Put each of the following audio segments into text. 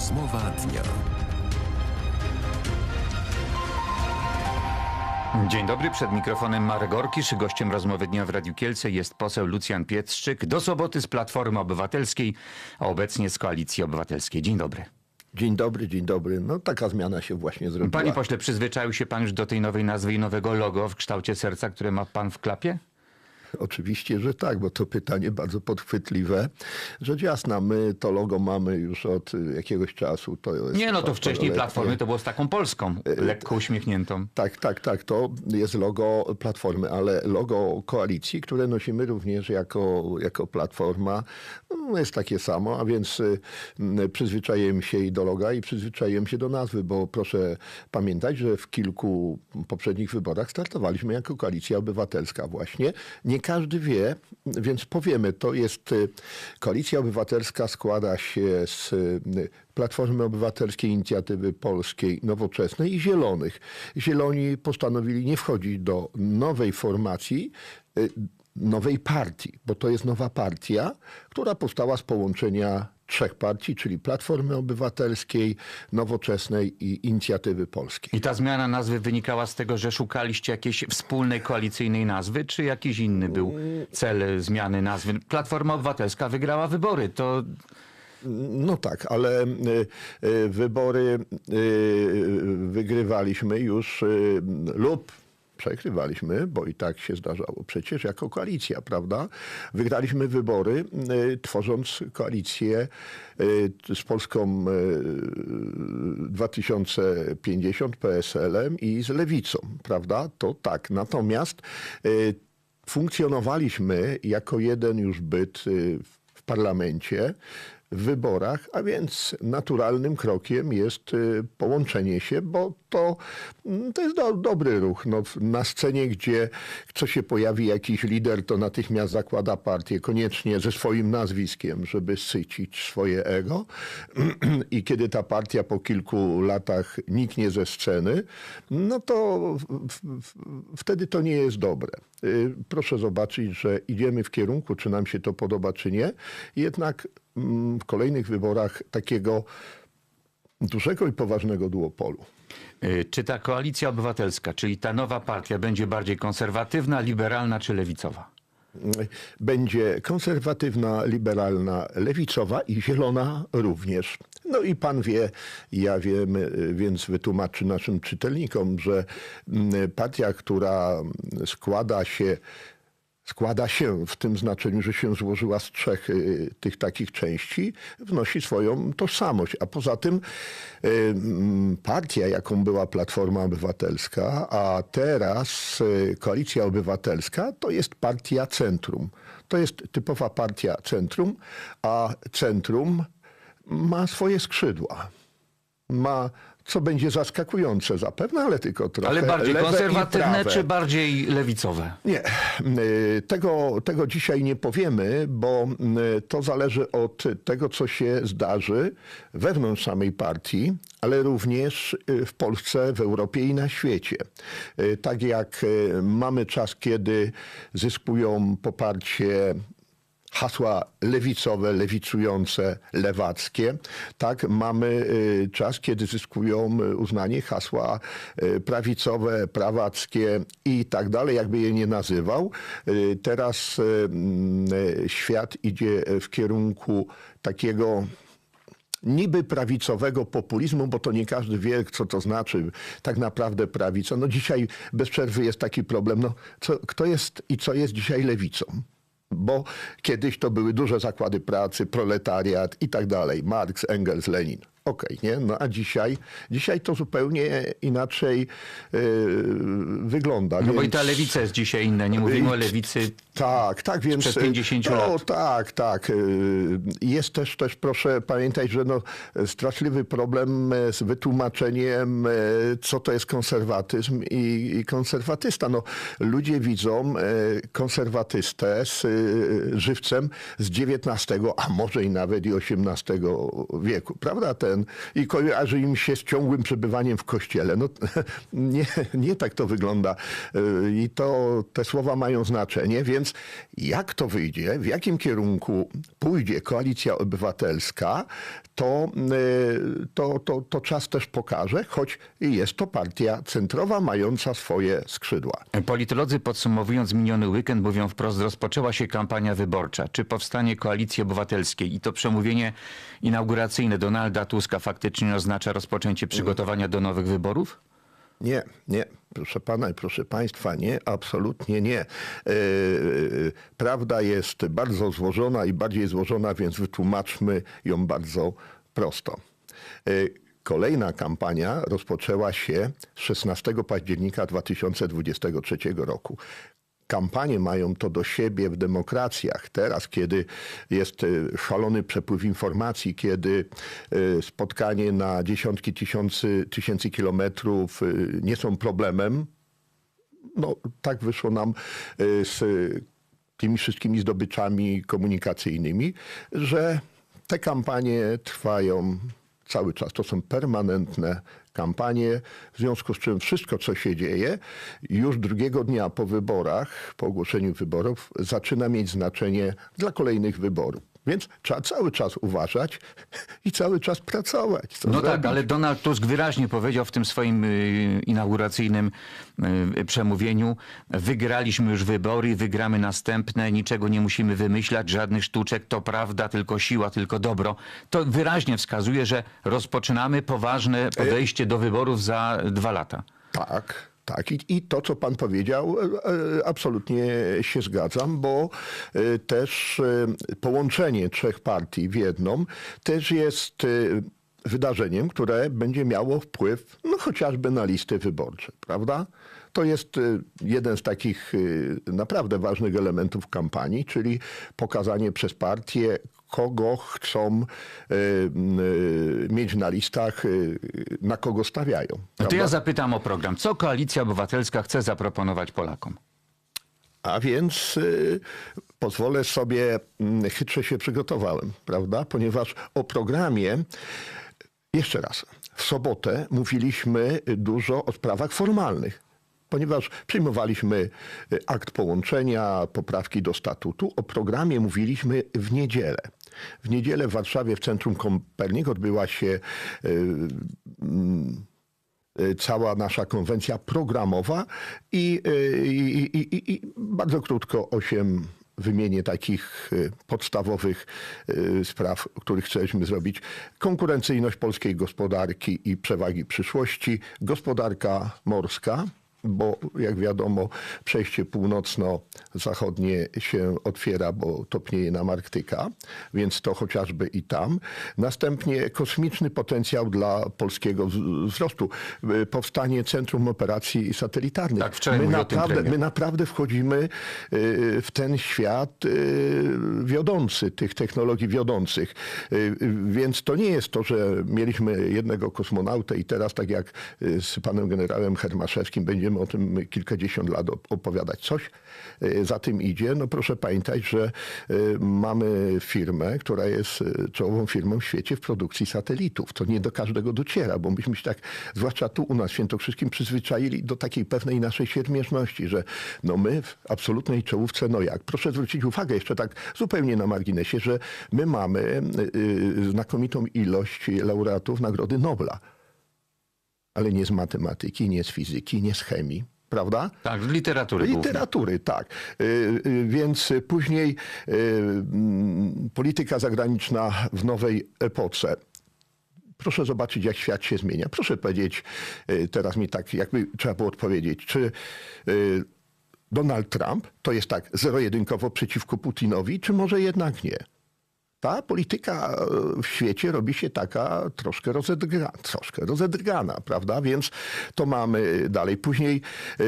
Rozmowa dnia. Dzień dobry, przed mikrofonem Marek Orkisz. Gościem rozmowy dnia w Radiu Kielce jest poseł Lucjan Pietrzyk. Do soboty z Platformy Obywatelskiej, a obecnie z Koalicji Obywatelskiej. Dzień dobry. Dzień dobry, dzień dobry. No taka zmiana się właśnie zrobiła. Panie pośle, przyzwyczaił się pan już do tej nowej nazwy i nowego logo w kształcie serca, które ma pan w klapie? Oczywiście, że tak, bo to pytanie bardzo podchwytliwe. Rzecz jasna, my to logo mamy już od y, jakiegoś czasu. Nie, no to wcześniej. Platformy to było z taką Polską, lekko uśmiechniętą. Tak, tak, tak. To jest logo Platformy, ale logo koalicji, które nosimy również jako, jako Platforma, no, jest takie samo, a więc y, m, przyzwyczaiłem się i do loga i przyzwyczaiłem się do nazwy, bo proszę pamiętać, że w kilku poprzednich wyborach startowaliśmy jako Koalicja Obywatelska właśnie. Nie każdy wie, więc powiemy, to jest y, Koalicja Obywatelska składa się z y, Platformy Obywatelskiej, Inicjatywy Polskiej, Nowoczesnej i Zielonych. Zieloni postanowili nie wchodzić do nowej formacji, y, nowej partii, bo to jest nowa partia, która powstała z połączenia trzech partii, czyli Platformy Obywatelskiej, Nowoczesnej i Inicjatywy Polskiej. I ta zmiana nazwy wynikała z tego, że szukaliście jakiejś wspólnej koalicyjnej nazwy, czy jakiś inny był cel zmiany nazwy? Platforma Obywatelska wygrała wybory, to No tak, ale y, y, wybory y, wygrywaliśmy już lub przegrywaliśmy, bo i tak się zdarzało przecież jako koalicja, prawda? Wygraliśmy wybory y, tworząc koalicję y, z Polską y, 2050, PSL-em i z Lewicą, prawda? To tak. Natomiast funkcjonowaliśmy jako jeden już byt w parlamencie w wyborach, a więc naturalnym krokiem jest y, połączenie się, bo to, mm, to jest do, dobry ruch. No, na scenie, gdzie co się pojawi jakiś lider, to natychmiast zakłada partię, koniecznie ze swoim nazwiskiem, żeby sycić swoje ego. I kiedy ta partia po kilku latach niknie ze sceny, no to w, w, wtedy to nie jest dobre. Y, Proszę zobaczyć, że idziemy w kierunku, czy nam się to podoba, czy nie. Jednak w kolejnych wyborach takiego dużego i poważnego duopolu. y, czy ta koalicja obywatelska, czyli ta nowa partia będzie bardziej konserwatywna, liberalna czy lewicowa? Będzie konserwatywna, liberalna, lewicowa i zielona również. No i pan wie, ja wiem, y, więc wytłumaczy naszym czytelnikom, że mm, partia, która składa się składa się w tym znaczeniu, że się złożyła z trzech y, tych takich części, wnosi swoją tożsamość. A poza tym y, partia, jaką była Platforma Obywatelska, a teraz y, Koalicja Obywatelska, to jest partia centrum. To jest typowa partia centrum, a centrum ma swoje skrzydła. Ma, co będzie zaskakujące zapewne, ale tylko trochę Ale bardziej konserwatywne czy bardziej lewicowe? Nie, y, tego, tego dzisiaj nie powiemy, bo y, to zależy od tego, co się zdarzy wewnątrz samej partii, ale również y, w Polsce, w Europie i na świecie. Tak jak mamy czas, kiedy zyskują poparcie hasła lewicowe, lewicujące, lewackie. Tak, mamy y, czas, kiedy zyskują y, uznanie hasła y, prawicowe, prawackie i tak dalej, jakby je nie nazywał. Teraz świat idzie w kierunku takiego niby prawicowego populizmu, bo to nie każdy wie, co to znaczy tak naprawdę prawica. No dzisiaj bez przerwy jest taki problem, no co, kto jest i co jest dzisiaj lewicą? Bo kiedyś to były duże zakłady pracy, proletariat i tak dalej. Marx, Engels, Lenin. Okej, nie? No a dzisiaj, dzisiaj to zupełnie inaczej yy, wygląda. No bo i więc- ta lewica jest dzisiaj inna. Nie mówimy o lewicy tak, tak, więc... Sprzed 50 no, lat. tak, tak. y, Jest też, też proszę pamiętać, że no, straszliwy problem e, z wytłumaczeniem, e, co to jest konserwatyzm i, i konserwatysta. No, ludzie widzą e, konserwatystę z żywcem z XIX, a może i nawet i XVIII wieku, prawda? Ten Weekend i kojarzy im się z ciągłym przebywaniem w kościele. No, nie, nie tak to wygląda Y, i to te słowa mają znaczenie, więc jak to wyjdzie, w jakim kierunku pójdzie koalicja obywatelska, to, y, to, to, to czas też pokaże, choć jest to partia centrowa mająca swoje skrzydła. Politolodzy podsumowując miniony weekend mówią wprost, rozpoczęła się kampania wyborcza. Czy powstanie koalicji obywatelskiej i to przemówienie inauguracyjne Donalda Tuska faktycznie oznacza rozpoczęcie przygotowania do nowych wyborów? Nie, nie, proszę pana i proszę państwa, nie, absolutnie nie. Yy, prawda jest bardzo złożona i bardziej złożona, więc wytłumaczmy ją bardzo prosto. Yy, Kolejna kampania rozpoczęła się 16 października 2023 roku. Kampanie mają to do siebie w demokracjach. Teraz, kiedy jest y, szalony przepływ informacji, kiedy y, spotkanie na dziesiątki tysięcy, tysięcy kilometrów y, nie są problemem, no tak wyszło nam z tymi wszystkimi zdobyczami komunikacyjnymi, że te kampanie trwają cały czas. To są permanentne kampanie, w związku z czym wszystko, co się dzieje, już drugiego dnia po wyborach, po ogłoszeniu wyborów, zaczyna mieć znaczenie dla kolejnych wyborów. Więc trzeba cały czas uważać i cały czas pracować. Co No tak, zrobić? ale Donald Tusk wyraźnie powiedział w tym swoim y, inauguracyjnym y, przemówieniu, wygraliśmy już wybory, wygramy następne, niczego nie musimy wymyślać, żadnych sztuczek, to prawda, tylko siła, tylko dobro. To wyraźnie wskazuje, że rozpoczynamy poważne podejście do wyborów za dwa lata. Tak, tak. I, I to, co pan powiedział, e, e, absolutnie się zgadzam, bo e, też połączenie trzech partii w jedną też jest wydarzeniem, które będzie miało wpływ no, chociażby na listy wyborcze, prawda? To jest jeden z takich naprawdę ważnych elementów kampanii, czyli pokazanie przez partię, kogo chcą e, e, mieć na listach, e, na kogo stawiają. No to ja zapytam o program. Co Koalicja Obywatelska chce zaproponować Polakom? A więc pozwolę sobie, chytrze się przygotowałem, prawda? Ponieważ o programie, jeszcze raz, w sobotę mówiliśmy dużo o sprawach formalnych. Ponieważ przyjmowaliśmy akt połączenia, poprawki do statutu, o programie mówiliśmy w niedzielę. W niedzielę w Warszawie w Centrum Kompernik odbyła się y, y, cała nasza konwencja programowa i, y, i, i, i, i bardzo krótko osiem wymienię takich podstawowych spraw, których chcieliśmy zrobić. Konkurencyjność polskiej gospodarki i przewagi przyszłości, gospodarka morska, bo jak wiadomo przejście północno-zachodnie się otwiera, bo topnieje nam Arktyka, więc to chociażby i tam. Następnie kosmiczny potencjał dla polskiego wz- wzrostu. Y, Powstanie Centrum Operacji Satelitarnych. Tak, wczoraj my, naprawdę, my naprawdę wchodzimy y, w ten świat y, wiodący, tych technologii wiodących. Więc to nie jest to, że mieliśmy jednego kosmonautę i teraz tak jak z panem generałem Hermaszewskim będziemy o tym kilkadziesiąt lat op- opowiadać. Coś y, za tym idzie. No proszę pamiętać, że y, mamy firmę, która jest y, czołową firmą w świecie w produkcji satelitów. To nie do każdego dociera, bo myśmy się tak, zwłaszcza tu u nas w Świętokrzyskim, przyzwyczaili do takiej pewnej naszej siermiężności, że no my w absolutnej czołówce, no jak. Proszę zwrócić uwagę jeszcze tak zupełnie na marginesie, że my mamy znakomitą ilość laureatów Nagrody Nobla. Ale nie z matematyki, nie z fizyki, nie z chemii, prawda? Tak, z literatury głównie. Literatury, tak. Y, y, Więc później y, mm, polityka zagraniczna w nowej epoce. Proszę zobaczyć, jak świat się zmienia. Proszę powiedzieć, teraz mi tak, jakby trzeba było odpowiedzieć, czy Donald Trump to jest tak zero-jedynkowo przeciwko Putinowi, czy może jednak nie? Ta polityka e, w świecie robi się taka troszkę rozedrgana, troszkę rozedrgana, prawda? Więc to mamy dalej. Później e,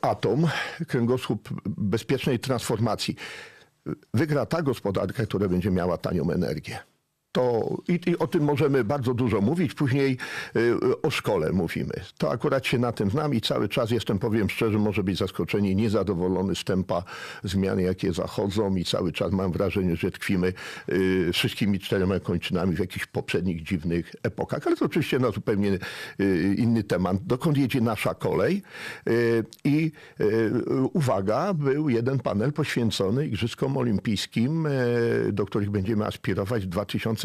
atom, kręgosłup bezpiecznej transformacji. Wygra ta gospodarka, która będzie miała tanią energię. To i, i o tym możemy bardzo dużo mówić. Później y, o szkole mówimy. To akurat się na tym znam i cały czas jestem, powiem szczerze, może być zaskoczeni, niezadowolony z tempa zmian, jakie zachodzą i cały czas mam wrażenie, że tkwimy y, wszystkimi czterema kończynami w jakichś poprzednich dziwnych epokach. Ale to oczywiście na zupełnie y, inny temat. Dokąd jedzie nasza kolej? Y, I y, uwaga, był jeden panel poświęcony Igrzyskom Olimpijskim, y, do których będziemy aspirować w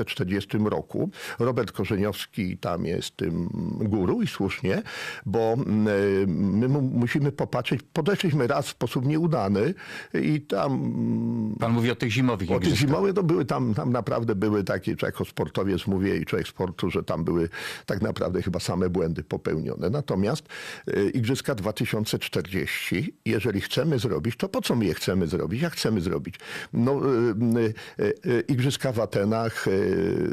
2040 roku. Robert Korzeniowski tam jest tym guru i słusznie, bo y, my mu- musimy popatrzeć. Podeszliśmy raz w sposób nieudany i tam Pan mówi o tych zimowych o tych zimowych to były tam, tam naprawdę były takie, czy jako sportowiec mówię i człowiek sportu, że tam były tak naprawdę chyba same błędy popełnione. Natomiast y, Igrzyska 2040, jeżeli chcemy zrobić, to po co my je chcemy zrobić? Jak chcemy zrobić? No, y, y, Igrzyska w Atenach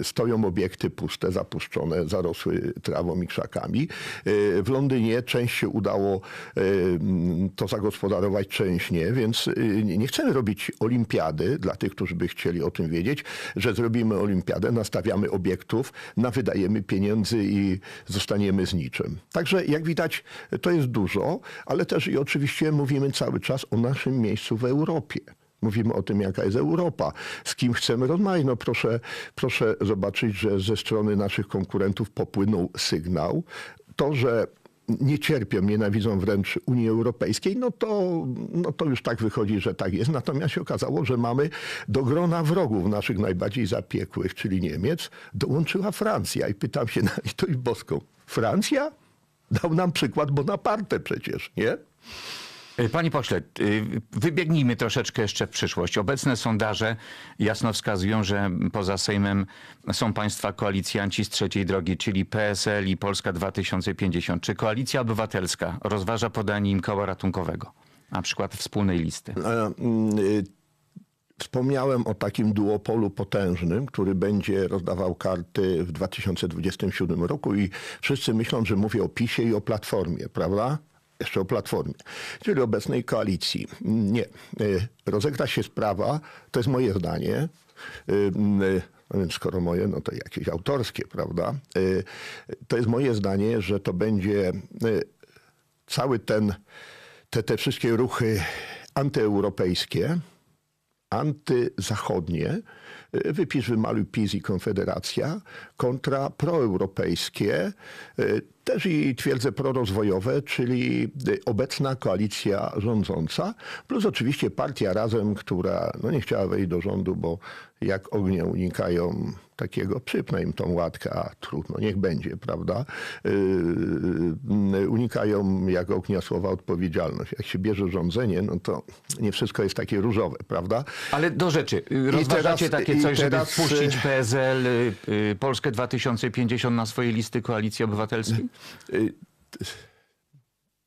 stoją obiekty puste, zapuszczone, zarosły trawą i krzakami. Y, W Londynie część się udało y, to zagospodarować, część nie, więc y, nie chcemy robić olimpiady dla tych, którzy by chcieli o tym wiedzieć, że zrobimy olimpiadę, nastawiamy obiektów, nawydajemy pieniędzy i zostaniemy z niczym. Także jak widać, to jest dużo, ale też i oczywiście mówimy cały czas o naszym miejscu w Europie. Mówimy o tym, jaka jest Europa, z kim chcemy rozmawiać. No proszę, proszę zobaczyć, że ze strony naszych konkurentów popłynął sygnał. To, że nie cierpią, nienawidzą wręcz Unii Europejskiej, no to, no to już tak wychodzi, że tak jest. Natomiast się okazało, że mamy do grona wrogów naszych najbardziej zapiekłych, czyli Niemiec, dołączyła Francja. I pytam się na litość boską, Francja? Dał nam przykład Bonaparte przecież, nie? Y, Panie pośle, y, wybiegnijmy troszeczkę jeszcze w przyszłość. Obecne sondaże jasno wskazują, że poza Sejmem są państwa koalicjanci z trzeciej drogi, czyli PSL i Polska 2050. Czy Koalicja Obywatelska rozważa podanie im koła ratunkowego? Na przykład wspólnej listy. E, mm, y, Wspomniałem o takim duopolu potężnym, który będzie rozdawał karty w 2027 roku i wszyscy myślą, że mówię o PiSie i o Platformie, prawda? Jeszcze o Platformie, czyli obecnej koalicji. Nie. Y, Rozegra się sprawa, to jest moje zdanie, y, y, no więc skoro moje, no to jakieś autorskie, prawda? Y, To jest moje zdanie, że to będzie y, cały ten, te, te wszystkie ruchy antyeuropejskie, antyzachodnie, y, wypisz, wymaluj PiS i Konfederacja, kontra proeuropejskie, y, też i twierdzę prorozwojowe, czyli y, obecna koalicja rządząca, plus oczywiście partia Razem, która no nie chciała wejść do rządu, bo jak ognia unikają takiego, przypnę im tą łatkę, a trudno, niech będzie, prawda? Yy, unikają jak ognia słowa odpowiedzialność. Jak się bierze rządzenie, no to nie wszystko jest takie różowe, prawda? Ale do rzeczy. Rozważacie teraz- takie coś, żeby teraz, wpuścić y- PSL, Polskę 2050 na swoje listy Koalicji Obywatelskiej?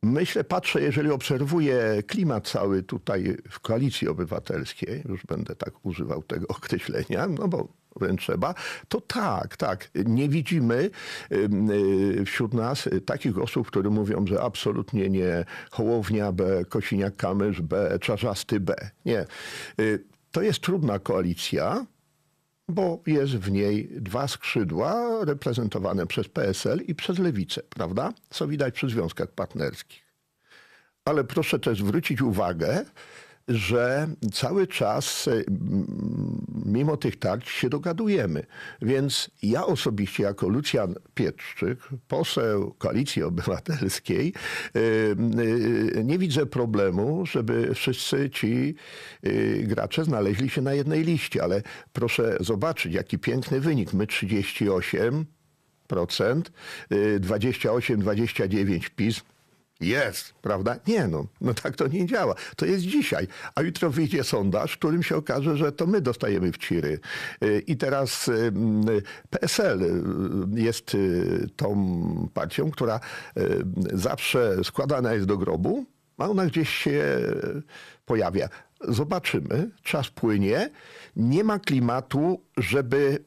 Myślę, patrzę, jeżeli obserwuję klimat cały tutaj w koalicji obywatelskiej, już będę tak używał tego określenia, no bo wręcz trzeba, to tak, tak. Nie widzimy y, wśród nas y, takich osób, które mówią, że absolutnie nie Hołownia B, Kosiniak-Kamysz B, Czarzasty B. Nie. Y, To jest trudna koalicja, bo jest w niej dwa skrzydła reprezentowane przez PSL i przez Lewicę, prawda? Co widać przy związkach partnerskich. Ale proszę też zwrócić uwagę, że cały czas, mm, mimo tych tarć, się dogadujemy. Więc ja osobiście, jako Lucjan Pietrzczyk, poseł Koalicji Obywatelskiej, y, y, nie widzę problemu, żeby wszyscy ci gracze znaleźli się na jednej liście. Ale proszę zobaczyć, jaki piękny wynik. My 38, procent, 28-29 PiS. Jest, prawda? Nie, no, no tak to nie działa. To jest dzisiaj. A jutro wyjdzie sondaż, w którym się okaże, że to my dostajemy w ciry. Y, I teraz y, mm, PSL y, jest y, tą partią, która y, zawsze składana jest do grobu, a ona gdzieś się pojawia. Zobaczymy, czas płynie. Nie ma klimatu, żeby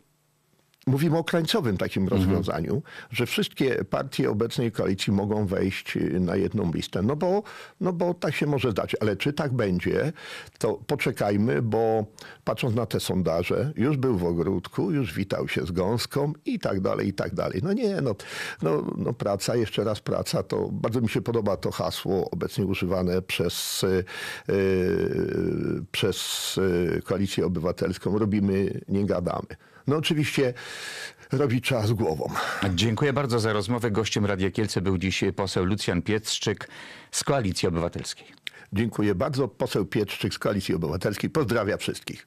mówimy o krańcowym takim rozwiązaniu, że wszystkie partie obecnej koalicji mogą wejść y, na jedną listę. No bo, no bo tak się może zdać. Ale czy tak będzie, to poczekajmy, bo patrząc na te sondaże, już był w ogródku, już witał się z gąską i tak dalej, i tak dalej. No nie, no, no, no praca, jeszcze raz praca, to bardzo mi się podoba to hasło obecnie używane przez, y, y, przez y, Koalicję Obywatelską. Robimy, nie gadamy. No oczywiście robić trzeba z głową. Dziękuję bardzo za rozmowę. Gościem Radia Kielce był dziś poseł Lucjan Pietrzyk z Koalicji Obywatelskiej. Dziękuję bardzo. Poseł Pietrzyk z Koalicji Obywatelskiej. Pozdrawia wszystkich.